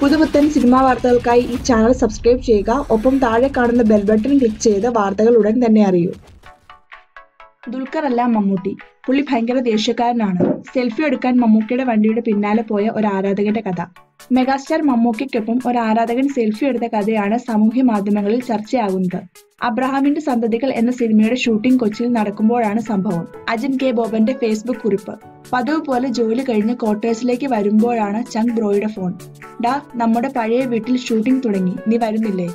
പുതുപുത്തൻ സിനിമാ വാർത്തകൾക്കായി ഈ ചാനൽ സബ്സ്ക്രൈബ് ചെയ്യുക. ഒപ്പം താഴെ കാണുന്ന ബെൽ ബട്ടൺ ക്ലിക്ക് ചെയ്ത് വാർത്തകൾ ഉടൻ തന്നെ അറിയൂ. ദുൽഖർ അല്ല മമ്മൂട്ടി. പുള്ളി ഭയങ്കര ദേഷ്യക്കാരനാണ്. സെൽഫി എടുക്കാൻ മമ്മൂക്കയുടെ വണ്ടിയുടെ പിന്നാലെ പോയ ഒരു ആരാധകന്റെ കഥ. മെഗാസ്റ്റാർ മമ്മൂക്കയ്ക്കൊപ്പം ഒരു ആരാധകൻ സെൽഫി എടുത്ത കഥയാണ് സാമൂഹ്യ മാധ്യമങ്ങളിൽ ചർച്ചയാകുന്നത്. അബ്രഹാമിന്റെ സന്തതികൾ എന്ന സിനിമയുടെ ഷൂട്ടിംഗ് കൊച്ചിയിൽ നടക്കുമ്പോഴാണ് സംഭവം. അജിൻ കെ ബോബന്റെ ഫേസ്ബുക്ക് കുറിപ്പ്. പതിവ് പോലെ ജോലി കഴിഞ്ഞ് ക്വാർട്ടേഴ്സിലേക്ക് വരുമ്പോഴാണ് ചങ് ബ്രോയുടെ ഫോൺ. ഡാ നമ്മുടെ പഴയ വീട്ടിൽ ഷൂട്ടിംഗ് തുടങ്ങി. നീ വരുന്നില്ലേ?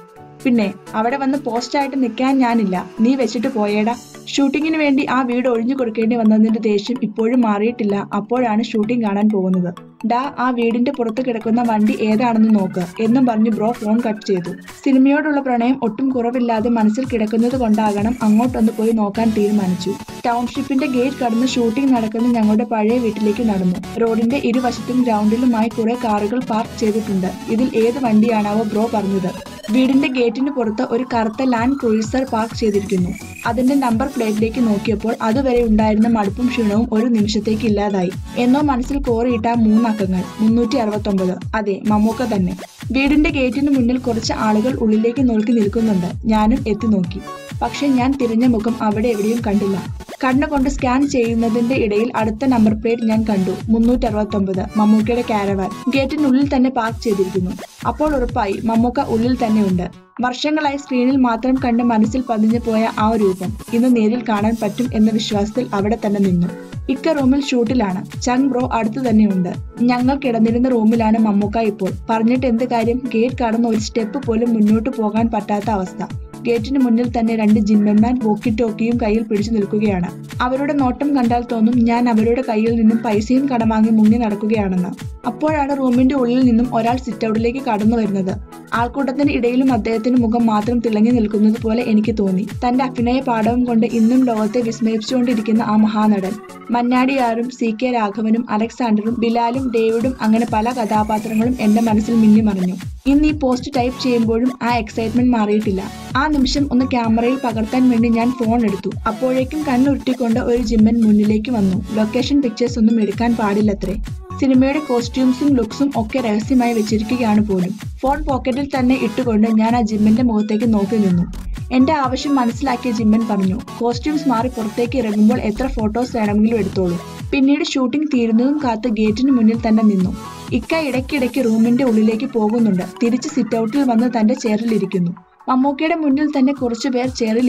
പിന്നെ അവിടെ വന്ന് പോസ്റ്റായിട്ട് നിൽക്കാൻ ഞാനില്ല. നീ വെച്ചിട്ട് പോയേടാ. ഷൂട്ടിങ്ങിന് വേണ്ടി ആ വീട് ഒഴിഞ്ഞു കൊടുക്കേണ്ടി വന്നതിന്റെ ദേഷ്യം ഇപ്പോഴും മാറിയിട്ടില്ല. അപ്പോഴാണ് ഷൂട്ടിംഗ് കാണാൻ പോകുന്നത്. ഡാ ആ വീടിന്റെ പുറത്ത് കിടക്കുന്ന വണ്ടി ഏതാണെന്ന് നോക്ക് എന്നും പറഞ്ഞു ബ്രോ ഫോൺ കട്ട് ചെയ്തു. സിനിമയോടുള്ള പ്രണയം ഒട്ടും കുറവില്ലാതെ മനസ്സിൽ കിടക്കുന്നത് കൊണ്ടാകണം അങ്ങോട്ടൊന്ന് പോയി നോക്കാൻ തീരുമാനിച്ചു. ടൗൺഷിപ്പിന്റെ ഗേറ്റ് കടന്ന് ഷൂട്ടിംഗ് നടക്കുന്ന ഞങ്ങളുടെ പഴയ വീട്ടിലേക്ക് നടന്നു. റോഡിന്റെ ഇരുവശത്തും ഗ്രൗണ്ടിലുമായി കുറെ കാറുകൾ പാർക്ക് ചെയ്തിട്ടുണ്ട്. ഇതിൽ ഏത് വണ്ടിയാണാവോ ബ്രോ പറഞ്ഞത്. വീടിന്റെ ഗേറ്റിന് പുറത്ത് ഒരു കറുത്ത ലാൻഡ് ക്രൂയിസർ പാർക്ക് ചെയ്തിരിക്കുന്നു. അതിന്റെ നമ്പർ പ്ലേറ്റിലേക്ക് നോക്കിയപ്പോൾ അതുവരെ ഉണ്ടായിരുന്ന മടുപ്പും ക്ഷീണവും ഒരു നിമിഷത്തേക്ക് ഇല്ലാതായി. എന്നോ മനസ്സിൽ കോറിയിട്ട മൂന്നക്കങ്ങൾ മുന്നൂറ്റി അറുപത്തൊമ്പത് അതെ മമ്മൂക്ക തന്നെ. വീടിന്റെ ഗേറ്റിന് മുന്നിൽ കുറച്ച് ആളുകൾ ഉള്ളിലേക്ക് നോക്കി നിൽക്കുന്നുണ്ട്. ഞാനും എത്തി നോക്കി. പക്ഷെ ഞാൻ തിരിഞ്ഞ മുഖം അവിടെ എവിടെയും കണ്ടില്ല. കണ്ണുകൊണ്ട് സ്കാൻ ചെയ്യുന്നതിന്റെ ഇടയിൽ അടുത്ത നമ്പർ പ്ലേറ്റ് ഞാൻ കണ്ടു മുന്നൂറ്റി അറുപത്തൊമ്പത് മമ്മൂക്കയുടെ കാരവാൻ. ഗേറ്റിനുള്ളിൽ തന്നെ പാർക്ക് ചെയ്തിരിക്കുന്നു. അപ്പോൾ ഉറപ്പായി മമ്മൂക്ക ഉള്ളിൽ തന്നെ ഉണ്ട് വർഷങ്ങളായി സ്ക്രീനിൽ മാത്രം കണ്ട് മനസ്സിൽ പതിഞ്ഞു പോയ ആ രൂപം ഇന്ന് നേരിൽ കാണാൻ പറ്റും എന്ന വിശ്വാസത്തിൽ അവിടെ തന്നെ നിന്നു. ഇക്ക റൂമിൽ ഷൂട്ടിലാണ്. ചങ് ബ്രോ അടുത്തു തന്നെയുണ്ട്. ഞങ്ങൾ കിടന്നിരുന്ന റൂമിലാണ് മമ്മൂക്ക ഇപ്പോൾ. പറഞ്ഞിട്ട് എന്ത് കാര്യം? ഗേറ്റ് കടന്ന് ഒരു സ്റ്റെപ്പ് പോലും മുന്നോട്ട് പോകാൻ പറ്റാത്ത അവസ്ഥ. ഗേറ്റിന് മുന്നിൽ തന്നെ രണ്ട് ജിമ്മന്മാർ വോക്കി ടോക്കിയും കയ്യിൽ പിടിച്ചു നിൽക്കുകയാണ്. അവരുടെ നോട്ടം കണ്ടാൽ തോന്നും ഞാൻ അവരുടെ കയ്യിൽ നിന്നും പൈസയും കടമാങ്ങി മുങ്ങി നടക്കുകയാണെന്ന്. അപ്പോഴാണ് റൂമിന്റെ ഉള്ളിൽ നിന്നും ഒരാൾ സിറ്റൗട്ടിലേക്ക് കടന്നു വരുന്നത്. ആൾക്കൂട്ടത്തിന് ഇടയിലും അദ്ദേഹത്തിന്റെ മുഖം മാത്രം തിളങ്ങി നിൽക്കുന്നത് പോലെ എനിക്ക് തോന്നി. തന്റെ അഭിനയ പാഠവും കൊണ്ട് ഇന്നും ലോകത്തെ വിസ്മയിച്ചുകൊണ്ടിരിക്കുന്ന ആ മഹാനടൻ. മന്നാടിയാറും സി കെ രാഘവനും അലക്സാണ്ടറും ബിലാലും ഡേവിഡും അങ്ങനെ പല കഥാപാത്രങ്ങളും എന്റെ മനസ്സിൽ മിന്നിമറിഞ്ഞു. ഇന്ന് ഈ പോസ്റ്റ് ടൈപ്പ് ചെയ്യുമ്പോഴും ആ എക്സൈറ്റ്മെന്റ് മാറിയിട്ടില്ല. ആ നിമിഷം ഒന്ന് ക്യാമറയിൽ പകർത്താൻ വേണ്ടി ഞാൻ ഫോൺ എടുത്തു. അപ്പോഴേക്കും കണ്ണുരുട്ടിക്കൊണ്ട് ഒരു ജിമ്മൻ മുന്നിലേക്ക് വന്നു. ലൊക്കേഷൻ പിക്ചേഴ്സ് ഒന്നും എടുക്കാൻ പാടില്ലത്രേ. സിനിമയുടെ കോസ്റ്റ്യൂംസും ലുക്സും ഒക്കെ രഹസ്യമായി വെച്ചിരിക്കുകയാണ് പോലും. ഫോൺ പോക്കറ്റിൽ തന്നെ ഇട്ടുകൊണ്ട് ഞാൻ ആ ജിമ്മിന്റെ മുഖത്തേക്ക് നോക്കി നിന്നു. എന്റെ ആവശ്യം മനസ്സിലാക്കിയ ജിമ്മൻ പറഞ്ഞു കോസ്റ്റ്യൂംസ് മാറി പുറത്തേക്ക് ഇറങ്ങുമ്പോൾ എത്ര ഫോട്ടോസ് വേണമെങ്കിലും എടുത്തോളൂ. പിന്നീട് ഷൂട്ടിംഗ് തീരുന്നതും കാത്ത് ഗേറ്റിന് മുന്നിൽ തന്നെ നിന്നു. ഇക്ക ഇടയ്ക്കിടയ്ക്ക് റൂമിന്റെ ഉള്ളിലേക്ക് പോകുന്നുണ്ട്. തിരിച്ച് സിറ്റൗട്ടിൽ വന്ന് തന്റെ ചെയറിലിരിക്കുന്നു മമ്മൂക്കയുടെ മുന്നിൽ തന്നെ കുറച്ചുപേർ പേർ ചെയറിൽ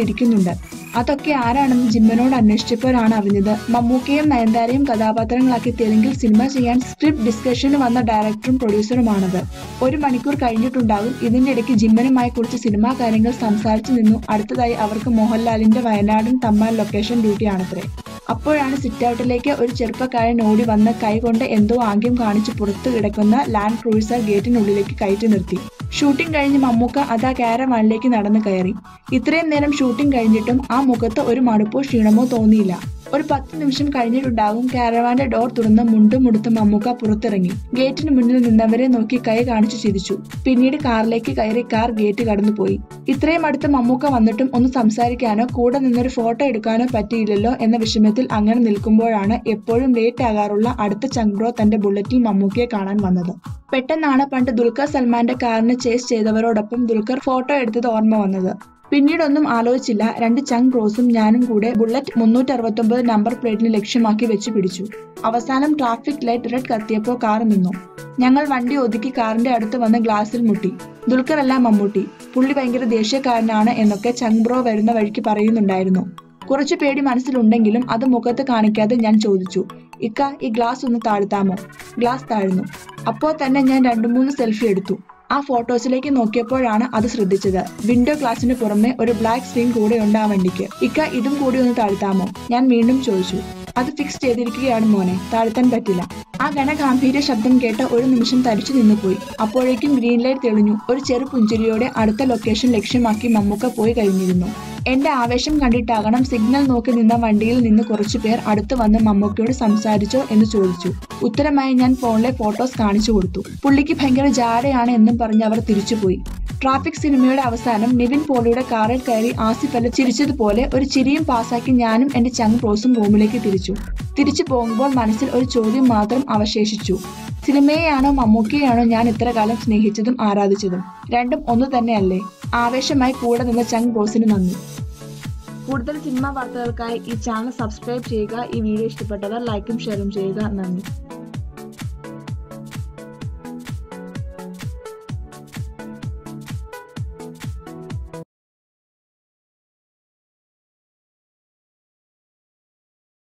അതൊക്കെ ആരാണെന്ന് ജിമ്മനോട് അന്വേഷിച്ചപ്പോഴാണ് അറിഞ്ഞത്. മമ്മൂക്കയും നയൻതാരയും കഥാപാത്രങ്ങളാക്കി തെലുങ്കിൽ സിനിമ ചെയ്യാൻ സ്ക്രിപ്റ്റ് ഡിസ്കഷന് വന്ന ഡയറക്ടറും പ്രൊഡ്യൂസറുമാണത്. ഒരു മണിക്കൂർ കഴിഞ്ഞിട്ടുണ്ടാകും ഇതിന്റെ ഇടയ്ക്ക് ജിമ്മനുമായി കുറിച്ച് സിനിമാ കാര്യങ്ങൾ സംസാരിച്ചു നിന്നു. അടുത്തതായി അവർക്ക് മോഹൻലാലിന്റെ വയനാടും തമ്മാൻ ലൊക്കേഷൻ ഡ്യൂട്ടിയാണത്രേ അപ്പോഴാണ് സിറ്റൗട്ടിലേക്ക് ഒരു ചെറുപ്പക്കാരൻ ഓടി വന്ന് കൈകൊണ്ട് എന്തോ ആംഗ്യം കാണിച്ച് പുറത്തു കിടക്കുന്ന ലാൻഡ് ക്രൂയിസർ ഗേറ്റിനുള്ളിലേക്ക് കയറ്റി നിർത്തി. ഷൂട്ടിംഗ് കഴിഞ്ഞ് മമ്മൂക്ക അതാ കാരവാനിലേക്ക് നടന്നു കയറി. ഇത്രയും നേരം ഷൂട്ടിംഗ് കഴിഞ്ഞിട്ടും ആ മുഖത്ത് ഒരു മടുപ്പോ ക്ഷീണമോ തോന്നിയില്ല. ഒരു പത്ത് നിമിഷം കഴിഞ്ഞിട്ടുണ്ടാകും കാരവാന്റെ ഡോർ തുറന്ന് മുണ്ടും മുടുത്ത് മമ്മൂക്ക പുറത്തിറങ്ങി. ഗേറ്റിന് മുന്നിൽ നിന്നവരെ നോക്കി കൈ കാണിച്ചു ചിരിച്ചു. പിന്നീട് കാറിലേക്ക് കയറി കാർ ഗേറ്റ് കടന്നുപോയി. ഇത്രയും അടുത്ത് മമ്മൂക്ക വന്നിട്ടും ഒന്ന് സംസാരിക്കാനോ കൂടെ നിന്നൊരു ഫോട്ടോ എടുക്കാനോ പറ്റിയില്ലല്ലോ എന്ന വിഷമത്തിൽ അങ്ങനെ നിൽക്കുമ്പോഴാണ് എപ്പോഴും ലേറ്റ് ആകാറുള്ള അടുത്ത ചങ്ക്രോ തന്റെ ബുള്ളറ്റിൽ മമ്മൂക്കയെ കാണാൻ വന്നത്. പെട്ടെന്നാണ് പണ്ട് ദുൽഖർ സൽമാന്റെ കാറിന് ചേസ് ചെയ്തവരോടൊപ്പം ദുൽഖർ ഫോട്ടോ എടുത്തത് ഓർമ്മ വന്നത്. പിന്നീടൊന്നും ആലോചിച്ചില്ല. രണ്ട് ചങ് ക്രോസും ഞാനും കൂടെ ബുള്ളറ്റ് മുന്നൂറ്റി അറുപത്തൊമ്പത് നമ്പർ പ്ലേറ്റിന് ലക്ഷ്യമാക്കി വെച്ച് പിടിച്ചു. അവസാനം ട്രാഫിക് ലൈറ്റ് റെഡ് കത്തിയപ്പോൾ കാർ നിന്നു. ഞങ്ങൾ വണ്ടി ഒതുക്കി കാറിന്റെ അടുത്ത് വന്ന് ഗ്ലാസിൽ മുട്ടി. ദുൽഖർ അല്ല മമ്മൂട്ടി. പുള്ളി ഭയങ്കര ദേഷ്യക്കാരനാണ് എന്നൊക്കെ ചങ് ബ്രോ വരുന്ന വഴിക്ക് പറയുന്നുണ്ടായിരുന്നു. കുറച്ച് പേടി മനസ്സിലുണ്ടെങ്കിലും അത് മുഖത്ത് കാണിക്കാതെ ഞാൻ ചോദിച്ചു ഇക്ക ഈ ഗ്ലാസ് ഒന്ന് താഴ്ത്താമോ? ഗ്ലാസ് താഴ്ന്നു. അപ്പോൾ തന്നെ ഞാൻ രണ്ടു മൂന്ന് സെൽഫി എടുത്തു. ആ ഫോട്ടോസിലേക്ക് നോക്കിയപ്പോഴാണ് അത് ശ്രദ്ധിച്ചത്. വിൻഡോ ഗ്ലാസിന് പുറമെ ഒരു ബ്ലാക്ക് സ്ക്രീൻ കൂടെ ഉണ്ട് ആ വണ്ടിക്ക്. ഇക്ക ഇതും കൂടി ഒന്ന് താഴ്ത്താമോ? ഞാൻ വീണ്ടും ചോദിച്ചു. അത് ഫിക്സ് ചെയ്തിരിക്കുകയാണ് മോനെ. താഴ്ത്താൻ പറ്റില്ല. ആ ഗണഗാംഭീര്യ ശബ്ദം കേട്ട ഒരു നിമിഷം തരിച്ചു നിന്നുപോയി. അപ്പോഴേക്കും ഗ്രീൻ ലൈറ്റ് തെളിഞ്ഞു. ഒരു ചെറു പുഞ്ചിരിയോടെ അടുത്ത ലൊക്കേഷൻ ലക്ഷ്യമാക്കി മമ്മൂക്ക പോയി കഴിഞ്ഞിരുന്നു. എന്റെ ആവേശം കണ്ടിട്ടാകണം സിഗ്നൽ നോക്കി നിന്ന വണ്ടിയിൽ നിന്ന് കുറച്ചു പേർ അടുത്ത് വന്ന് മമ്മൂക്കയോട് സംസാരിച്ചോ എന്ന് ചോദിച്ചു. ഉത്തരമായി ഞാൻ ഫോണിലെ ഫോട്ടോസ് കാണിച്ചു കൊടുത്തു. പുള്ളിക്ക് ഭയങ്കര ജാടയാണ് എന്നും പറഞ്ഞ് അവർ തിരിച്ചുപോയി. ട്രാഫിക് സിനിമയുടെ അവസാനം നിവിൻ പോളിയുടെ കാറിൽ കയറി ആസിഫ് അല്ല ചിരിച്ചതുപോലെ ഒരു ചിരിയും പാസാക്കി ഞാനും എന്റെ ചങ് റോസും റൂമിലേക്ക് തിരിച്ചു. തിരിച്ചു പോകുമ്പോൾ മനസ്സിൽ ഒരു ചോദ്യം മാത്രം അവശേഷിച്ചു. സിനിമയെയാണോ മമ്മൂക്കയെയാണോ ഞാൻ ഇത്ര കാലം സ്നേഹിച്ചതും ആരാധിച്ചതും? രണ്ടും ഒന്നു തന്നെയല്ലേ? ആവേശമായി കൂടെ നിന്ന ചങ് ബോസിന് നന്ദി. കൂടുതൽ സിനിമ വാർത്തകൾക്കായി ഈ ചാനൽ സബ്സ്ക്രൈബ് ചെയ്യുക. ഈ വീഡിയോ ഇഷ്ടപ്പെട്ടവർ ലൈക്കും ഷെയറും ചെയ്യുക. നന്ദി.